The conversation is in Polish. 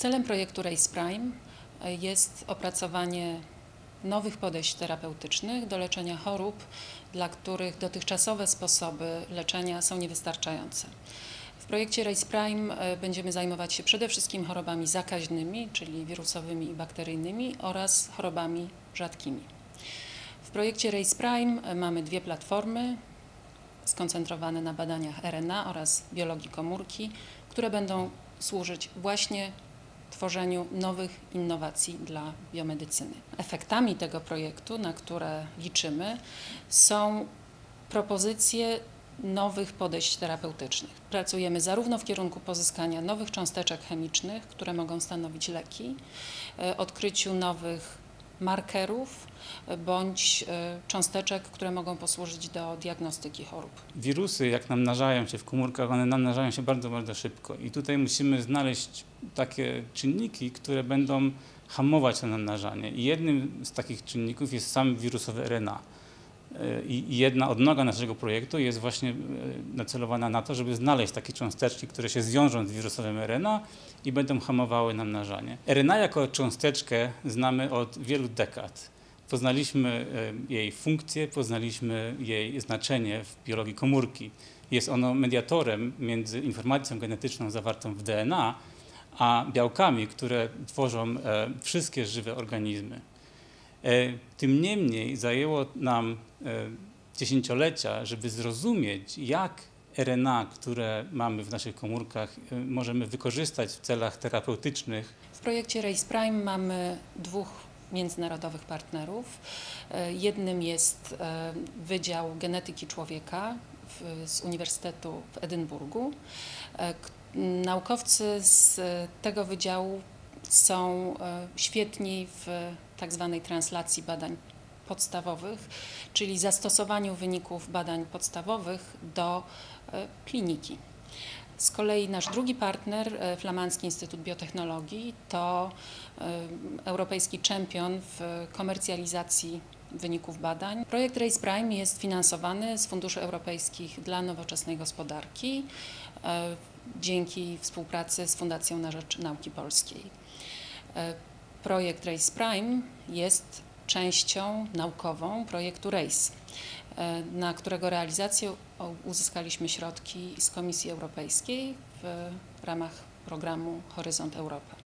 Celem projektu Race Prime e, jest opracowanie nowych podejść terapeutycznych do leczenia chorób, dla których dotychczasowe sposoby leczenia są niewystarczające. W projekcie Race Prime e, będziemy zajmować się przede wszystkim chorobami zakaźnymi, czyli wirusowymi i bakteryjnymi oraz chorobami rzadkimi. W projekcie Race Prime e, mamy dwie platformy skoncentrowane na badaniach RNA oraz biologii komórki, które będą służyć właśnie tworzeniu nowych innowacji dla biomedycyny. Efektami tego projektu, na które liczymy, są propozycje nowych podejść terapeutycznych. Pracujemy zarówno w kierunku pozyskania nowych cząsteczek chemicznych, które mogą stanowić leki, e, odkryciu nowych markerów bądź e, cząsteczek, które mogą posłużyć do diagnostyki chorób. Wirusy, jak namnażają się w komórkach, one namnażają się bardzo, bardzo szybko. I tutaj musimy znaleźć takie czynniki, które będą hamować to namnażanie. I jednym z takich czynników jest sam wirusowy RNA. I jedna odnoga naszego projektu jest właśnie y, nacelowana na to, żeby znaleźć takie cząsteczki, które się zwiążą z wirusowym RNA i będą hamowały namnażanie. RNA jako cząsteczkę znamy od wielu dekad. Poznaliśmy y, jej funkcję, poznaliśmy jej znaczenie w biologii komórki. Jest ono mediatorem między informacją genetyczną zawartą w DNA, a białkami, które tworzą e, wszystkie żywe organizmy. E, Tym niemniej zajęło nam e, dziesięciolecia, żeby zrozumieć, jak RNA, które mamy w naszych komórkach, e, możemy wykorzystać w celach terapeutycznych. W projekcie Race Prime mamy dwóch międzynarodowych partnerów. E, Jednym jest e, Wydział Genetyki Człowieka z Uniwersytetu w Edynburgu. E, Naukowcy z e, tego wydziału są e, świetni w tak zwanej translacji badań podstawowych, czyli zastosowaniu wyników badań podstawowych do e, kliniki. Z kolei nasz drugi partner, e, Flamandzki Instytut Biotechnologii, to e, europejski czempion w komercjalizacji wyników badań. Projekt Race Prime jest finansowany z funduszy europejskich dla nowoczesnej gospodarki dzięki współpracy z Fundacją na Rzecz Nauki Polskiej. Projekt Race Prime jest częścią naukową projektu RACE, e, na którego realizację uzyskaliśmy środki z Komisji Europejskiej w ramach programu Horyzont Europa.